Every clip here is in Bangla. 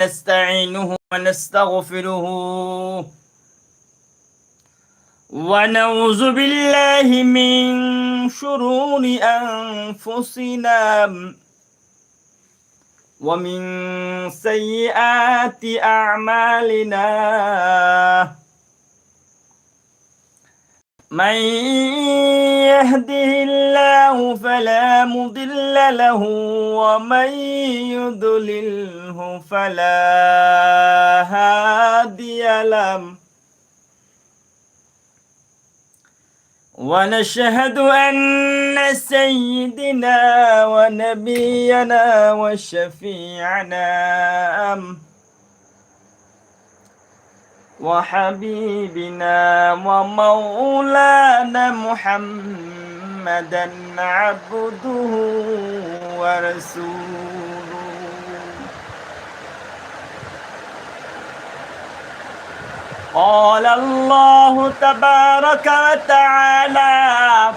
نستعينه ونستغفره. ونعوذ بالله من شرور أنفسنا ومن سيئات أعمالنا. من يهده الله فلا مضل له ومن يضلله فلا هادي له. ونشهد أن سيدنا ونبينا وشفيعنا وحبيبنا ومولانا محمدا عبده ورسوله قال الله تبارك وتعالى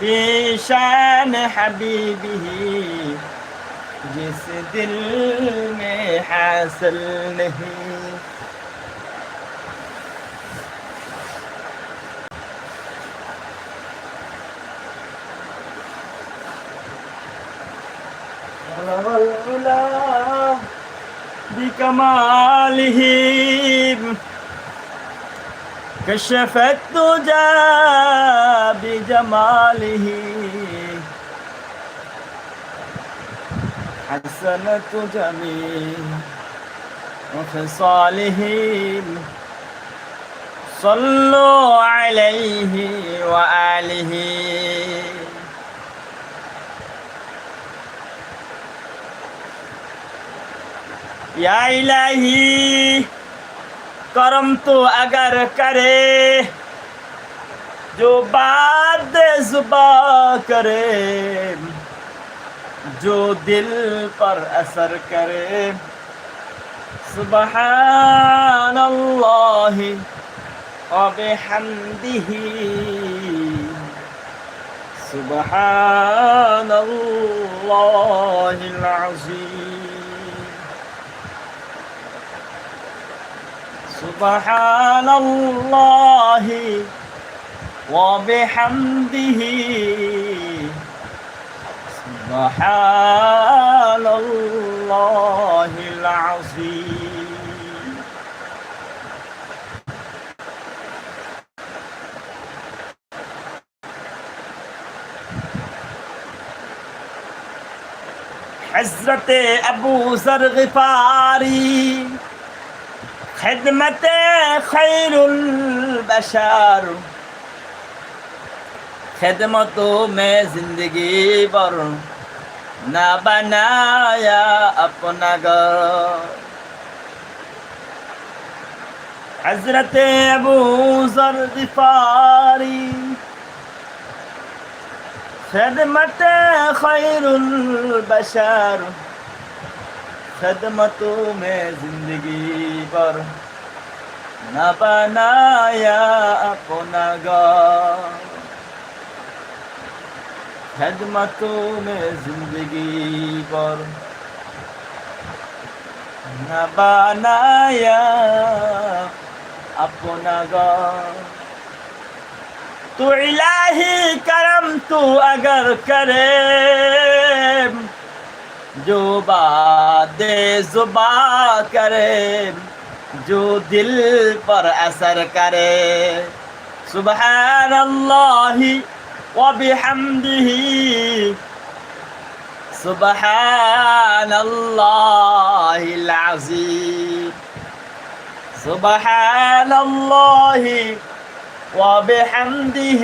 في شان حبيبه جس دل में हासिल नहीं بكماله كشف الدجى بجماله حسنة جميع وخصاله صلوا عليه وآله یا الہی کرم تو اگر کرے جو بات زباں کرے جو دل پر اثر کرے سبحان اللہ وبحمده سبحان اللہ العظیم سبحان الله وبحمده. سبحان الله العظيم. حضرت ابو ذر খেদমতে খৈরুল বাসার খেদমত মে জিন্দগি বর, না বানায়া আপনা ঘর। হজরত আবু জর গিফারি, খেদমতে খৈরুল বাসার खदमतों में ज़िंदगी पर न बनाया अपना घर खदमतों में ज़िंदगी पर न बनाया अपना घर तो इलाही करम तू अगर करे, जो बा बातें जुबा करे जो दिल पर असर करे सुबह وبحمده سبحان الله العظيم سبحان الله وبحمده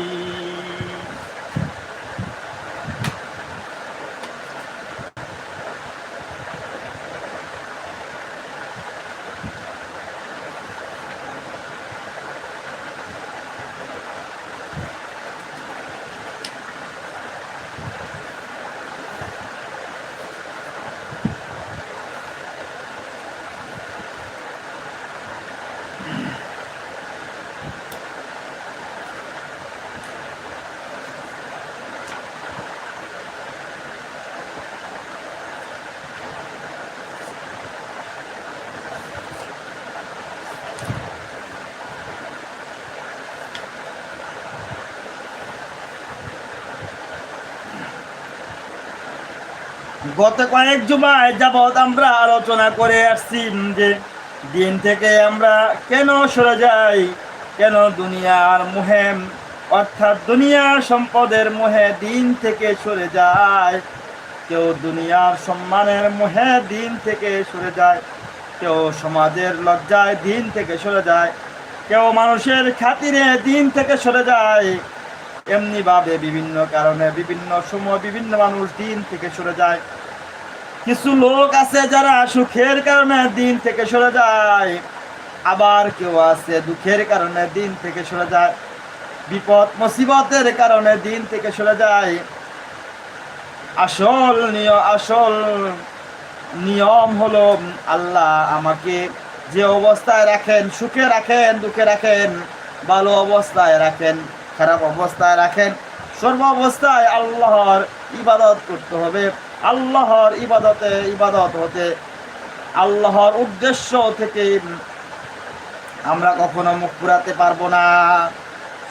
গত কয়েক জুমায় যাবৎ আমরা আলোচনা করে আসছি যে দিন থেকে আমরা কেন সরে যাই, কেন দুনিয়ার মোহে, অর্থাৎ দুনিয়ার সম্পদের মোহে দিন থেকে সরে যায়, কেউ দুনিয়ার সম্মানের মোহে দিন থেকে সরে যায়, কেউ সমাজের লজ্জায় দিন থেকে সরে যায়, কেউ মানুষের খাতিরে দিন থেকে সরে যায়, এমনিভাবে বিভিন্ন কারণে বিভিন্ন সময় বিভিন্ন মানুষ দিন থেকে সরে যায়। কিছু লোক আছে যারা সুখের কারণে দিন থেকে সরে যায়, আবার কেউ আছে দুঃখের কারণে দিন থেকে সরে যায়, বিপদ, মুসিবতের কারণে দিন থেকে সরে যায়। আসল নিয়ম আসল নিয়ম হলো, আল্লাহ আমাকে যে অবস্থায় রাখেন, সুখে রাখেন, দুঃখে রাখেন, ভালো অবস্থায় রাখেন, খারাপ অবস্থায় রাখেন, সর্ব অবস্থায় আল্লাহর ইবাদত করতে হবে। আল্লাহর ইবাদতে ইবাদত হতে, আল্লাহর উদ্দেশ্য থেকে আমরা কখনো মুখ পুরাতে পারব না।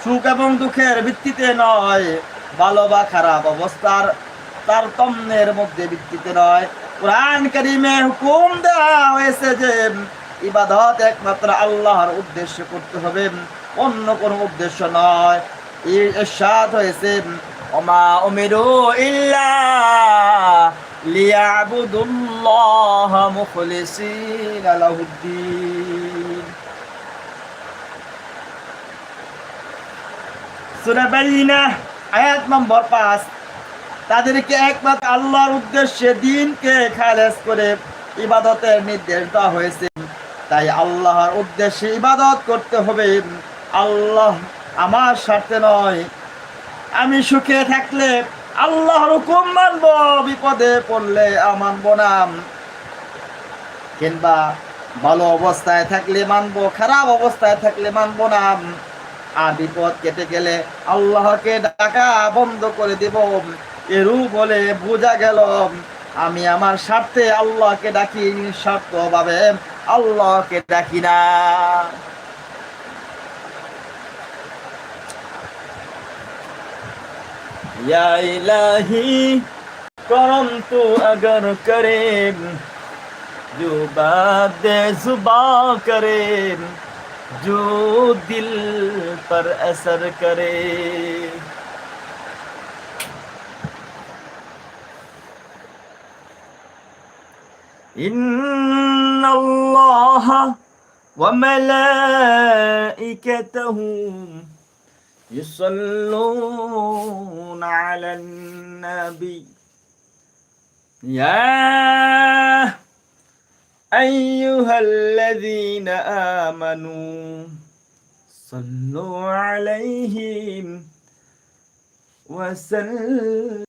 সুখ এবং দুঃখের ভিত্তিতে নয়, ভালো বা খারাপ অবস্থার তারতম্যের মধ্যে ভিত্তিতে নয়। কোরআন কারিমে হুকুম দেওয়া হয়েছে যে, ইবাদত একমাত্র আল্লাহর উদ্দেশ্য করতে হবে, অন্য কোনো উদ্দেশ্য নয়। ইরশাদ হয়েছে, ওমা উমিরু ইল্লা লিয়াবুদুল্লাহ মুখলিসিনা লাহুদ্দিন সূরা বাইনা আয়াত নম্বর 5 তাদেরকে একমাত্র আল্লাহর উদ্দেশ্যে দিনকে খালেস করে ইবাদতের নির্দেশ দেওয়া হয়েছে। তাই আল্লাহর উদ্দেশ্যে ইবাদত করতে হবে। আল্লাহ আমার স্বার্থে নয়। আমি সুখে থাকলে আল্লাহর হুকুম মানব, বিপদে পড়লে মানব না কিংবা ভালো অবস্থায় থাকলে মানব, খারাপ অবস্থায় থাকলে মানবো না আর বিপদ কেটে গেলে আল্লাহকে ডাকা বন্ধ করে দেব। এরু বলে বোঝা গেল, আমি আমার স্বার্থে আল্লাহকে ডাকি নিঃস্বার্থ ভাবে আল্লাহকে ডাকি না। یا الہی کرم تو اگر کرے جو بات زباں کرے جو دل پر اثر کرے ان اللہ وملائکتہم يصلون على النبي يا أيها الذين آمنوا صلوا عليهم وسلموا